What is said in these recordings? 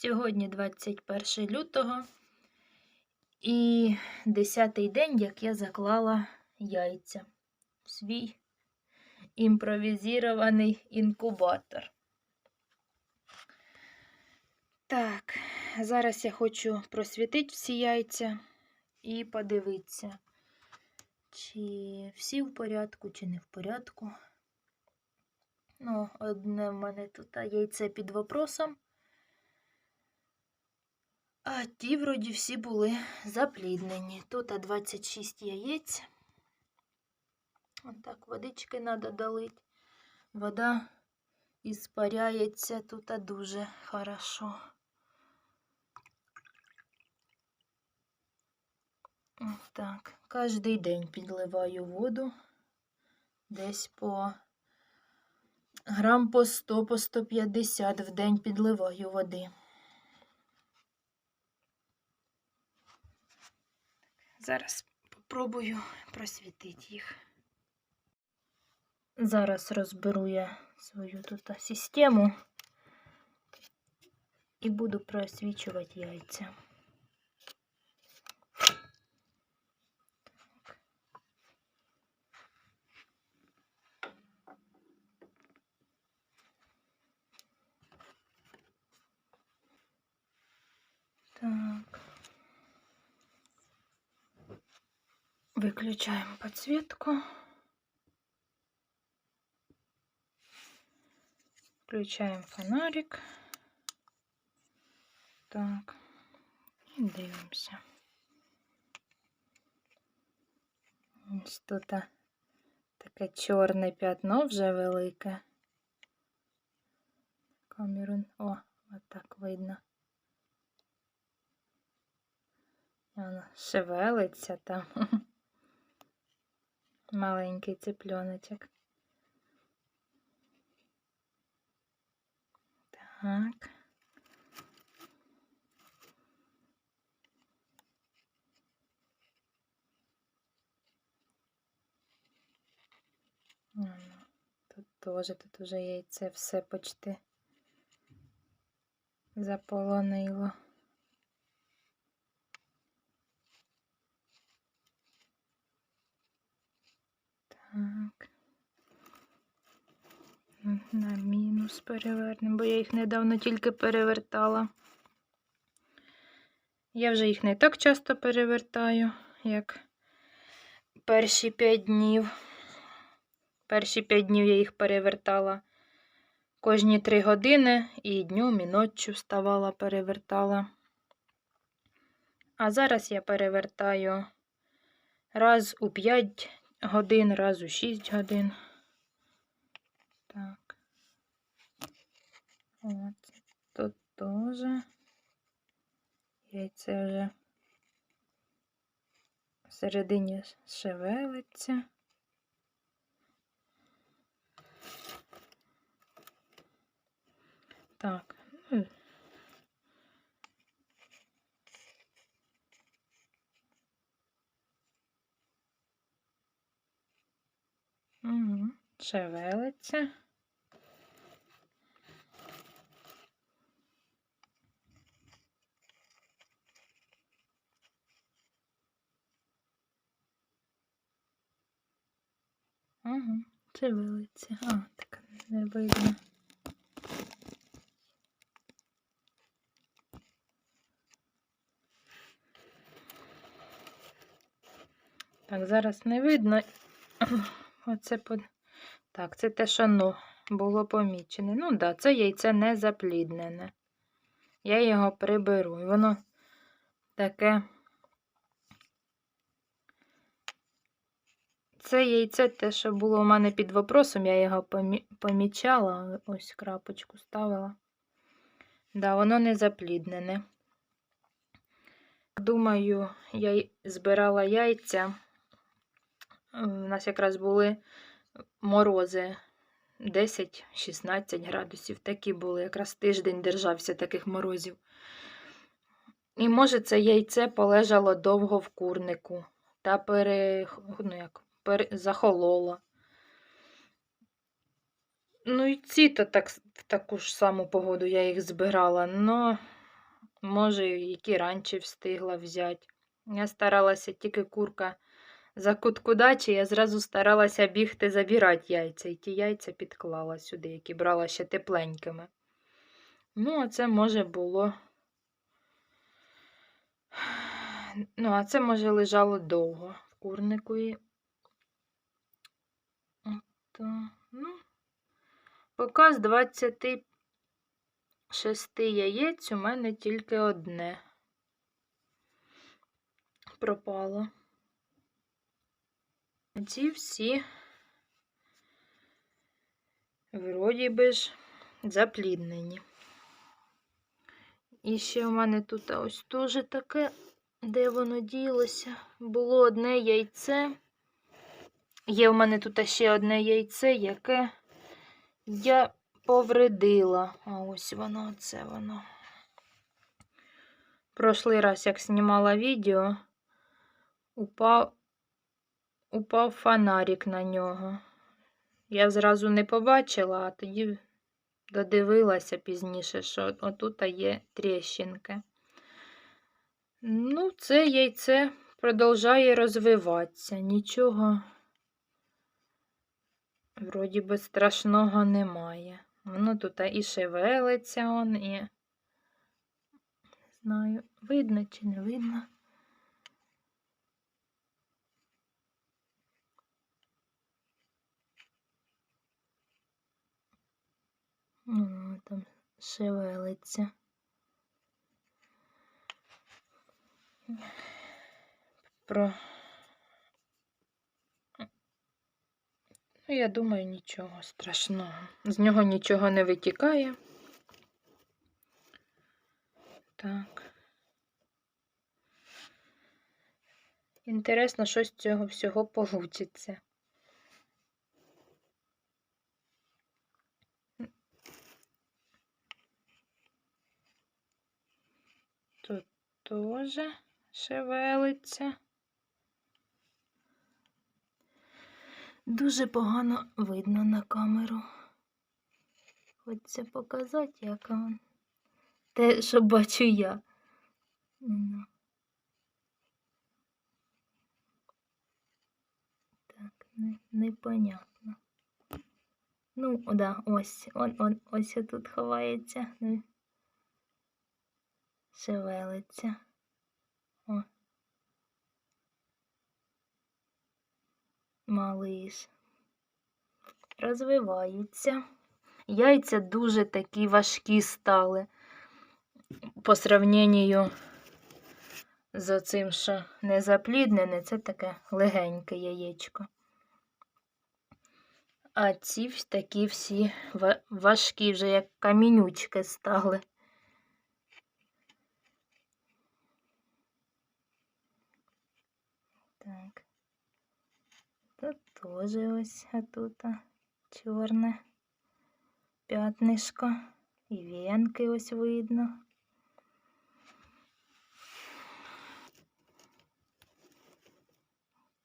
Сьогодні 21 лютого і 10-й день, як я заклала яйця в свій імпровізований інкубатор. Так, зараз я хочу просвітити всі яйця і подивитися, чи всі в порядку, чи не в порядку. Ну, одне в мене тут яйце під вопросом. А ті, вроді, всі були запліднені. Тут 26 яєць. Отак водички треба долити. Вода іспаряється тут дуже хорошо. Так, кожний день підливаю воду. Десь по грам по 100, по 150 в день підливаю води. Зараз попробую просвітити їх. Зараз розберу я свою тут систему і буду просвічувати яйця. Так. Выключаем подсветку. Включаем фонарик. Так. І дивимося. Ось тут таке чорне п'ятно вже велике. Камеру. О, отак видно. Воно шевелиться там. Маленький цыпленочек. Так. Тут тоже, тут уже яйце все почти заполонило. Так. На мінус перевернемо, бо я їх недавно тільки перевертала. Я вже їх не так часто перевертаю, як перші 5 днів. Перші 5 днів я їх перевертала кожні 3 години і днем, і ночі вставала, перевертала. А зараз я перевертаю раз у 5 годин, раз у 6 годин. От. Тут теж. Яйце вже всередині шевелиться. Так. ну. Шевелиться. Угу. Шевелиться. А, так не видно. Так, зараз не видно. Оце под... Так, це те, що ну, було помічене. Ну, так, да, це яйце не запліднене. Я його приберу. І воно таке. Це яйце те, що було у мене під вопросом, я його помічала, ось крапочку ставила. Да, воно не запліднене. Думаю, я збирала яйця. У нас якраз були морози 10-16 градусів. Такі були. Якраз тиждень держався таких морозів. І, може, це яйце полежало довго в курнику та пере... ну, як, пере... захололо. Ну і ці то так, в таку ж саму погоду я їх збирала, но Може, які раніше встигла взяти. Я старалася тільки курка за кутку дачі, я зразу старалася бігти забирати яйця. І ті яйця підклала сюди, які брала ще тепленькими. Ну, а це може було. Ну, а це, може, лежало довго в курнику і. От, ну, поки з 26 яєць у мене тільки одне пропало. Ці всі, вроді би ж, запліднені. І ще в мене тут ось теж таке, де воно ділося. Було одне яйце. Є в мене тут ще одне яйце, яке я повредила. А ось воно, це воно. Прошлий раз, як знімала відео, упав, упав фонарик на нього. Я зразу не побачила, а тоді додивилася пізніше, що отут є тріщинки. Ну, це яйце продовжує розвиватися. Нічого, вроді би, страшного немає. Воно тут і шевелиться, он, і знаю, видно чи не видно. О, там шевелиться. Про. Ну, я думаю, нічого страшного. З нього нічого не витікає. Так. Інтересно, що з цього всього получиться. Тут теж шевелиться. Дуже погано видно на камеру. Хочеться показати, яка вон. Те, що бачу я. Ну. Так, не, непонятно. Ну, да, ось, он, он, ось тут ховається. Шевелиться. О. Малиш. Розвиваються. Яйця дуже такі важкі стали по сравненню з цим, що не запліднене, це таке легеньке яєчко. А ці такі всі важкі, вже як камінючки стали. Так. Тут теж ось тут чорне п'ятнишко. І венки ось видно.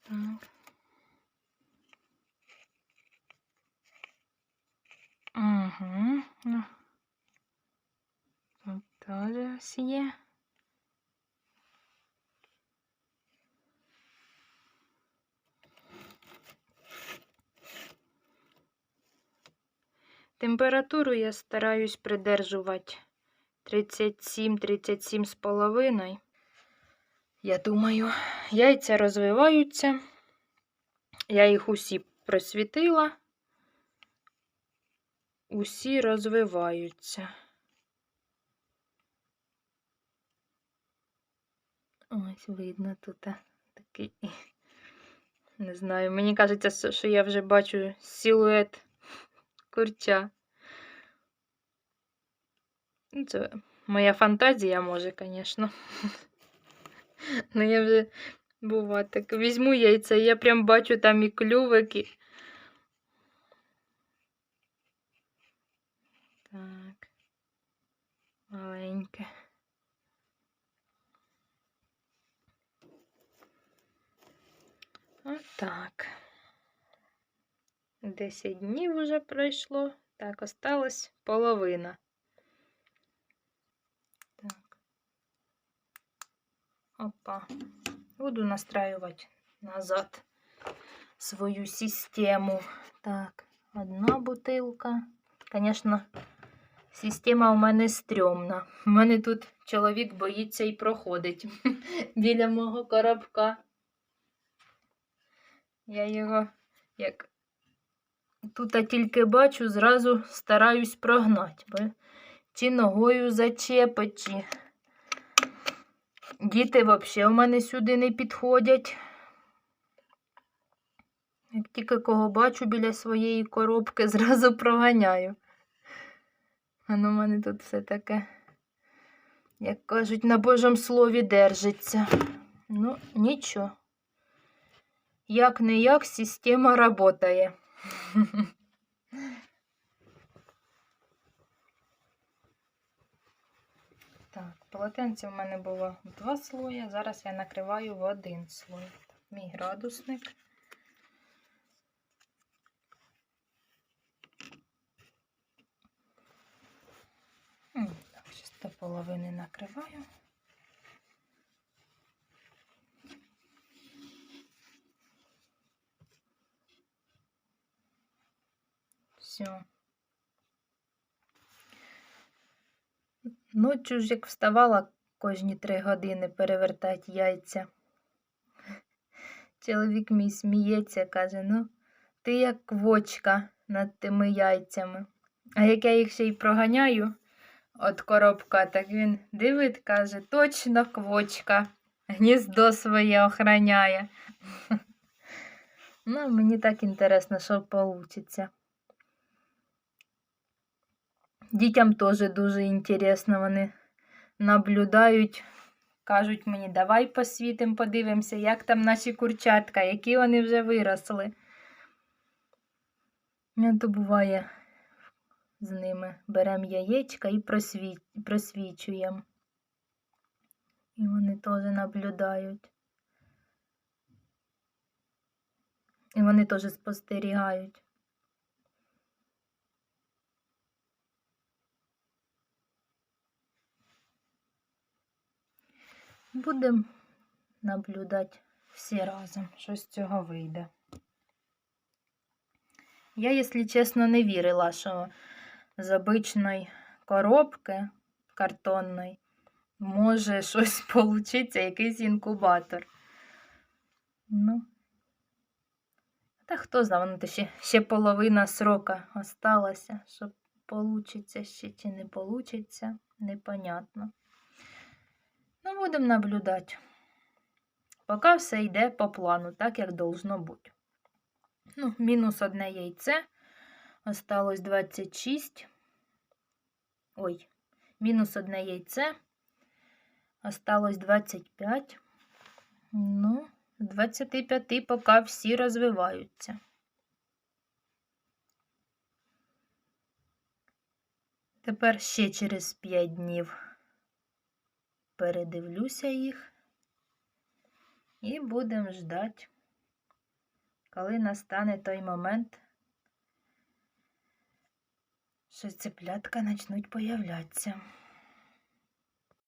Так. Угу. Тут теж ось є. Температуру я стараюсь придержувати 37-37 з половиною. Я думаю, яйця розвиваються. Я їх усі просвітила. Усі розвиваються. Ось видно тут такий. Не знаю, мені кажеться, що я вже бачу силует курча. Ну, це моя фантазія може, звісно. Ну, я вже бува так. Візьму яйця, я прям бачу там і клювики. Так, маленьке. Отак. 10 днів вже пройшло. Так, осталась половина. Опа. Буду настраювати назад свою систему. Так, одна бутилка. Звісно, система у мене стрьомна. У мене тут чоловік боїться і проходить біля мого коробка. Я його як тут тільки бачу, зразу стараюсь прогнати, бо чи ногою зачепить, чи діти взагалі у мене сюди не підходять. Як тільки кого бачу біля своєї коробки, зразу проганяю. Воно в мене тут все таке, як кажуть, на Божому слові держиться. Ну, нічого. Як не як, система работає. Так, полотенце в мене було в два слої, зараз я накриваю в один слой. Мій градусник. Так, щось до половини накриваю. Все. Ночі ж як вставала кожні три години перевертати яйця. Чоловік мій сміється, каже, ну, ти як квочка над тими яйцями. А як я їх ще й проганяю від коробка, так він дивить, каже, точно квочка. Гніздо своє охраняє. Ну, мені так інтересно, що вийде. Дітям теж дуже інтересно, вони наблюдають, кажуть мені, давай посвітимо, подивимося, як там наші курчатка, які вони вже виросли. Ну, то буває з ними. Беремо яєчка і просві... просвічуємо. І вони теж наблюдають. І вони теж спостерігають. Будемо наблюдати всі разом, що з цього вийде. Я, якщо чесно, не вірила, що з обичної коробки картонної може щось получиться, якийсь інкубатор. Ну, та хто знає, воно ще, ще половина срока осталася, що получиться ще чи не получиться, непонятно. Ну, будемо наблюдати. Поки все йде по плану, так як должно бути. Ну, мінус одне яйце. Осталось 26. Ой, мінус одне яйце. Осталось 25. Ну, з 25 поки всі розвиваються. Тепер ще через 5 днів передивлюся їх і будемо ждати, коли настане той момент, що цеплятка почнуть появлятися.